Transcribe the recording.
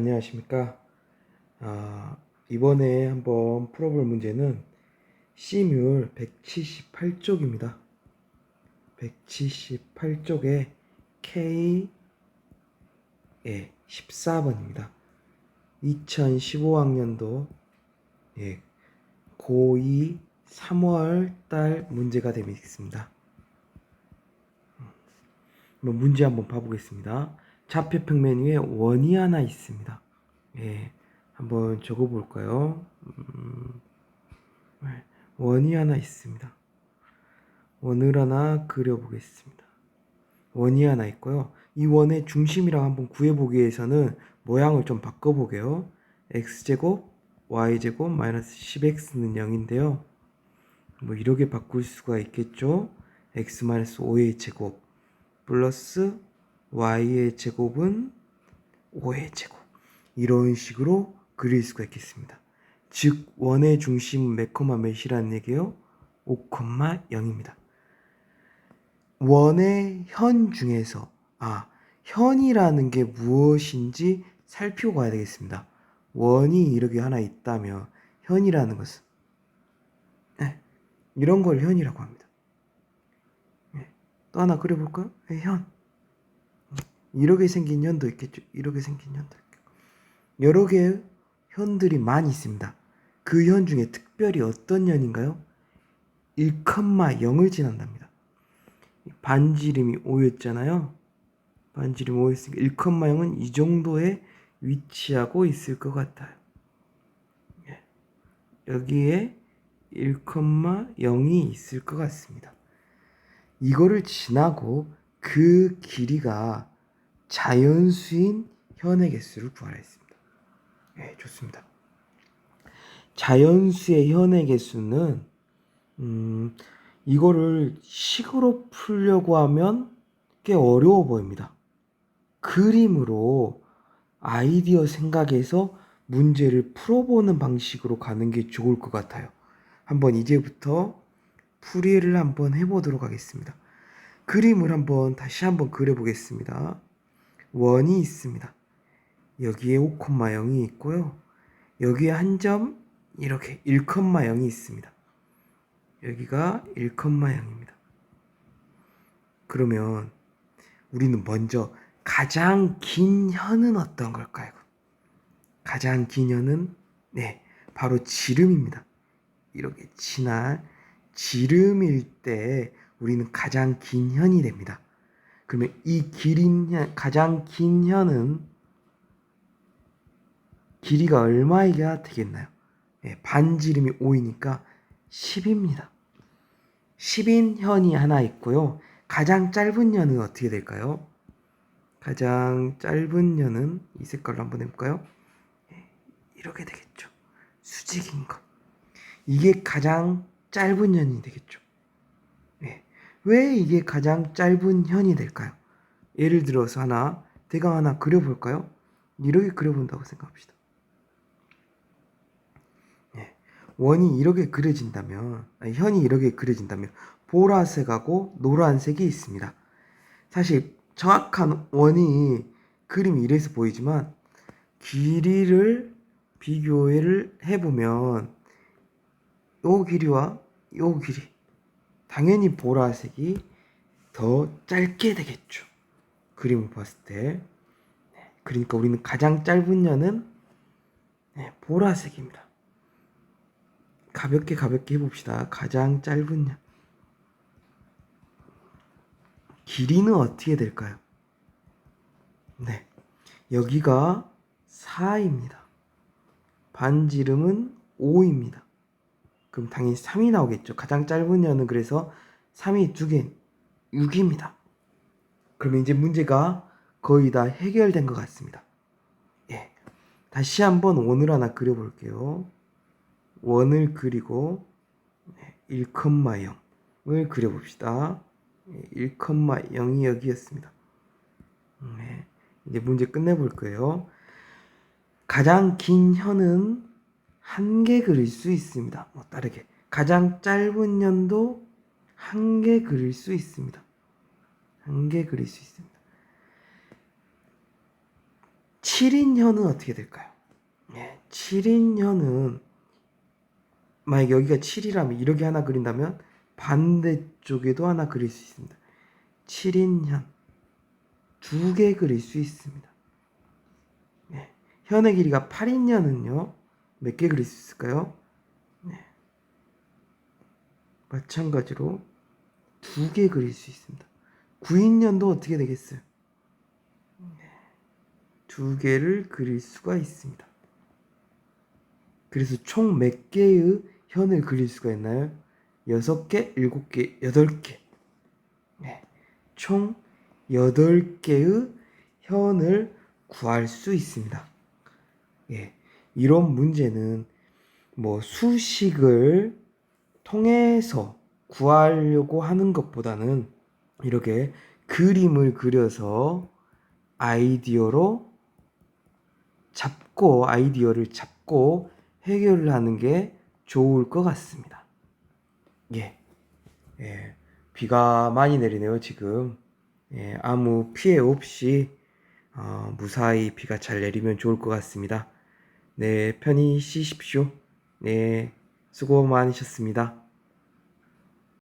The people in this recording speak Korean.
안녕하십니까. 아, 이번에 한번 풀어볼 문제는 C뮬 178쪽입니다. 178쪽에 K 예, 14번입니다. 2015학년도 예, 고2 3월 달 문제가 되겠습니다. 그럼 문제 한번 봐보겠습니다. 좌표 평면 위에 원이 하나 있습니다. 예, 한번 적어볼까요? 음, 네, 원이 하나 있습니다. 원을 하나 그려보겠습니다. 원이 하나 있고요. 이 원의 중심이랑 한번 구해보기 위해서는 모양을 좀 바꿔보게요. x제곱, y제곱, 마이너스 10x는 0인데요. 뭐 이렇게 바꿀 수가 있겠죠. x 마이너스 5의 제곱 플러스 y의 제곱은 5의 제곱 이런 식으로 그릴 수가 있겠습니다. 즉 원의 중심은 몇 콤마 몇이라는 얘기예요? 5,0입니다. 원의 현 중에서 아 현이라는 게 무엇인지 가야 되겠습니다. 원이 이렇게 하나 있다면 현이라는 것은 네, 이런 걸 현이라고 합니다. 네, 또 하나 그려볼까요? 네, 현 이렇게 생긴 현도 있겠죠. 이렇게 생긴 현도 있겠고 여러 개의 현들이 많이 있습니다. 그 현 중에 특별히 어떤 현인가요? 1,0을 지난답니다. 반지름이 5였잖아요. 반지름 5였으니까 1,0은 이 정도에 위치하고 있을 것 같아요. 예. 여기에 1,0이 있을 것 같습니다. 이거를 지나고 그 길이가 자연수인 현의 개수를 구하라 했습니다. 네, 좋습니다. 자연수의 현의 개수는 음, 이거를 식으로 풀려고 하면 꽤 어려워 보입니다. 그림으로 아이디어 생각해서 문제를 풀어보는 방식으로 가는 게 좋을 것 같아요. 한번 이제부터 풀이를 한번 해보도록 하겠습니다. 그림을 한번 다시 한번 그려보겠습니다. 원이 있습니다. 여기에 5,0이 있고요. 여기에 한 점 이렇게 1,0이 있습니다. 여기가 1,0입니다. 그러면 우리는 먼저 가장 긴 현은 어떤 걸까요? 가장 긴 현은 네, 바로 지름입니다. 이렇게 진할 지름일 때 우리는 가장 긴 현이 됩니다. 그러면 이 길인 현, 가장 긴 현은 길이가 얼마이가 되겠나요? 네, 반지름이 5이니까 10입니다. 10인 현이 하나 있고요. 가장 짧은 현은 어떻게 될까요? 가장 짧은 현은 이 색깔로 한번 해볼까요? 네, 이렇게 되겠죠. 수직인 것. 이게 가장 짧은 현이 되겠죠. 네. 왜 이게 가장 짧은 현이 될까요? 예를 들어서 하나, 대강 하나 그려볼까요? 이렇게 그려본다고 생각합시다. 네. 원이 이렇게 그려진다면, 아니, 현이 이렇게 그려진다면, 보라색하고 노란색이 있습니다. 사실 정확한 원이 그림이 이래서 보이지만, 길이를 비교를 해보면, 요 길이와 요 길이, 당연히 보라색이 더 짧게 되겠죠. 그림을 봤을 때. 네, 그러니까 우리는 가장 짧은 년은 네, 보라색입니다. 가볍게 가볍게 해봅시다. 가장 짧은 년. 길이는 어떻게 될까요? 네. 여기가 4입니다. 반지름은 5입니다. 그럼 당연히 3이 나오겠죠. 가장 짧은 년은 그래서 3이 2개, 6입니다. 그러면 이제 문제가 거의 다 해결된 것 같습니다. 예. 다시 한번 원을 하나 그려볼게요. 원을 그리고 1,0을 그려봅시다. 1,0이 여기였습니다. 네. 이제 문제 끝내볼 거예요. 가장 긴 현은 한 개 그릴 수 있습니다. 뭐 다르게 가장 짧은 년도 한 개 그릴 수 있습니다. 한 개 그릴 수 있습니다. 7인현은 어떻게 될까요? 예, 7인현은 만약 여기가 7이라면 이렇게 하나 그린다면 반대쪽에도 하나 그릴 수 있습니다. 7인현 두 개 그릴 수 있습니다. 예, 현의 길이가 8인현은요 몇 개 그릴 수 있을까요? 네. 마찬가지로 두 개 그릴 수 있습니다. 9인년도 어떻게 되겠어요? 두 개를 그릴 수가 있습니다. 그래서 총 몇 개의 현을 그릴 수가 있나요? 여섯 개, 일곱 개, 여덟 개. 네. 총 여덟 개의 현을 구할 수 있습니다. 예. 이런 문제는 뭐 수식을 통해서 구하려고 하는 것보다는 이렇게 그림을 그려서 아이디어로 잡고 아이디어를 잡고 해결을 하는 게 좋을 것 같습니다. 예. 예. 비가 많이 내리네요, 지금. 예, 아무 피해 없이 어, 무사히 비가 잘 내리면 좋을 것 같습니다. 네, 편히 쉬십시오. 네, 수고 많으셨습니다.